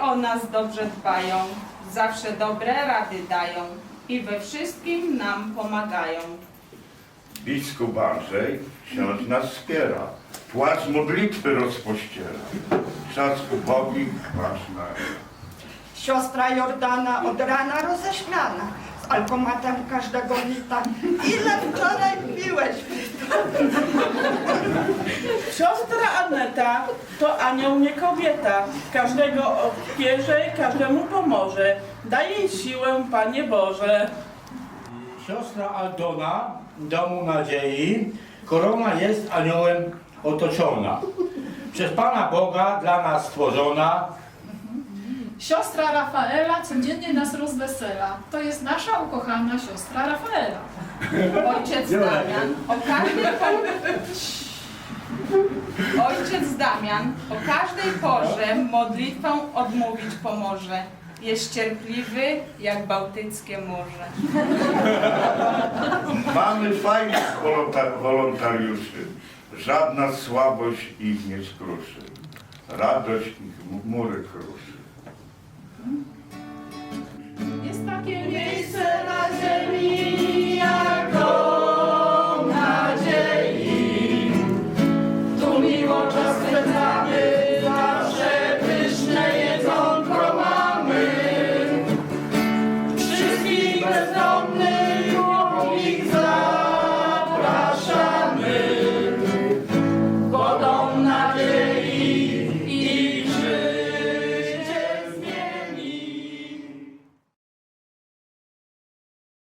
o nas dobrze dbają, zawsze dobre rady dają i we wszystkim nam pomagają. Biskup Andrzej ksiądz nas wspiera. Płacz modlitwy rozpościera. Czas ubogi masz na Siostra Jordana od rana roześmiana, z alkomatem każdego wita. Ile wczoraj piłeś? Aneta to anioł nie kobieta. Każdego odbierze, każdemu pomoże. Daj jej siłę, Panie Boże. Siostra Aldona, domu nadziei, korona jest aniołem otoczona. Przez Pana Boga dla nas stworzona. Siostra Rafaela codziennie nas rozwesela. To jest nasza ukochana siostra Rafaela. Ojciec Damian o każdej Ojciec Damian o każdej porze modlitwą odmówić pomoże. Jest cierpliwy jak bałtyckie morze. Mamy fajnych wolonta- wolontariuszy. Żadna słabość ich nie skruszy. Radość ich mury kruszy.